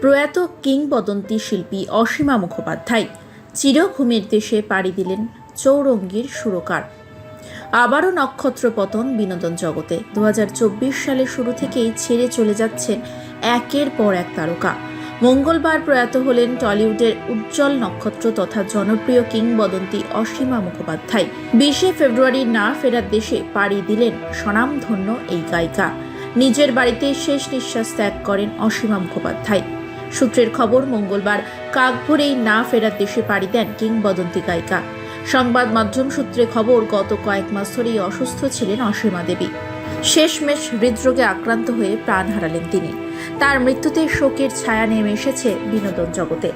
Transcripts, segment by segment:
প্রয়াত কিংবদন্তি শিল্পী অসীমা মুখোপাধ্যায় চিরঘুমের দেশে পাড়ি দিলেন চৌরঙ্গীর সুরকার। আবারও নক্ষত্র পতন বিনোদন জগতে। দু হাজার চব্বিশ সালের শুরু থেকেই ছেড়ে চলে যাচ্ছেন একের পর এক তারকা। মঙ্গলবার প্রয়াত হলেন টলিউডের উজ্জ্বল নক্ষত্র তথা জনপ্রিয় কিংবদন্তি অসীমা মুখোপাধ্যায়। বিশে ফেব্রুয়ারি না ফেরার দেশে পাড়ি দিলেন স্বনামধন্য এই গায়িকা। নিজের বাড়িতে শেষ নিঃশ্বাস ত্যাগ করেন অসীমা মুখোপাধ্যায়। সূত্রের খবর, মঙ্গলবার কাকভরেই না ফেরার দেশে পাড়ি দেন কিংবদন্তি গায়িকা। সংবাদ মাধ্যম সূত্রে খবর, গত কয়েক মাস ধরেই অসুস্থ ছিলেন অসীমা দেবী। শেষমেশ হৃদরোগে আক্রান্ত হয়ে প্রাণ হারালেন তিনি। তার মৃত্যুতে শোকের ছায়া নেমে এসেছে বিনোদন জগতে।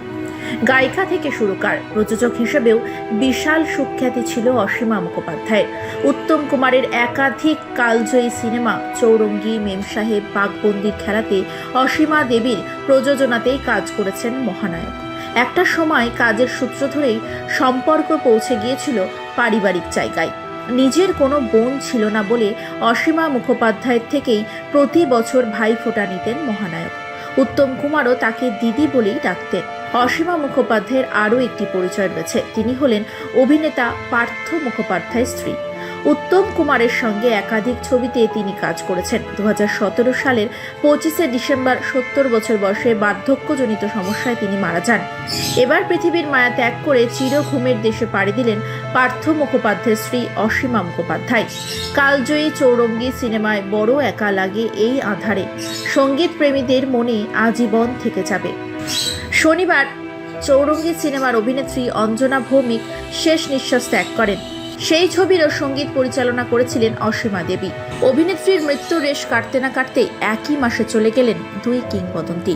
গায়িকা থেকে সুরকার। প্রযোজক হিসেবেও বিশাল সুখ্যাতি ছিল অসীমা মুখোপাধ্যায়ের। উত্তম কুমারের একাধিক কালজয়ী সিনেমা, চৌরঙ্গি মেম সাহেব বাঘবন্দির খেলাতে অসীমা দেবীর প্রযোজনাতেই কাজ করেছেন মহানায়ক। একটা সময় কাজের সূত্র ধরেই সম্পর্ক পৌঁছে গিয়েছিল পারিবারিক জায়গায়। নিজের কোনো বোন ছিল না বলে অসীমা মুখোপাধ্যায়ের থেকেই প্রতি বছর ভাই ফোঁটা নিতেন মহানায়ক। উত্তম কুমারও তাকে দিদি বলেই ডাকতেন। অসীমা মুখোপাধ্যায়ের আরও একটি পরিচয় রয়েছে। তিনি হলেন অভিনেতা পার্থ মুখোপাধ্যায়ের স্ত্রী। উত্তম কুমারের সঙ্গে একাধিক ছবিতে তিনি কাজ করেছেন। দুহাজার সতেরো সালের পঁচিশে ডিসেম্বর সত্তর বছর বয়সে বার্ধক্যজনিত সমস্যায় তিনি মারা যান। এবার পৃথিবীর মায়া ত্যাগ করে চির ঘুমের দেশে পাড়ি দিলেন পার্থ মুখোপাধ্যায়ের স্ত্রী অসীমা মুখোপাধ্যায়। কালজয়ী চৌরঙ্গি সিনেমায় বড় একা লাগে এই আধারে। সংগীত প্রেমীদের মনে আজীবন থেকে যাবে। শনিবার চৌরঙ্গী সিনেমার অভিনেত্রী অঞ্জনা ভৌমিক শেষ নিঃশ্বাস ত্যাগ করেন। সেই ছবিরও সংগীত পরিচালনা করেছিলেন অসীমা দেবী। অভিনেত্রীর মৃত্যুর রেশ কাটতে না কাটতে একই মাসে চলে গেলেন দুই কিংবদন্তি।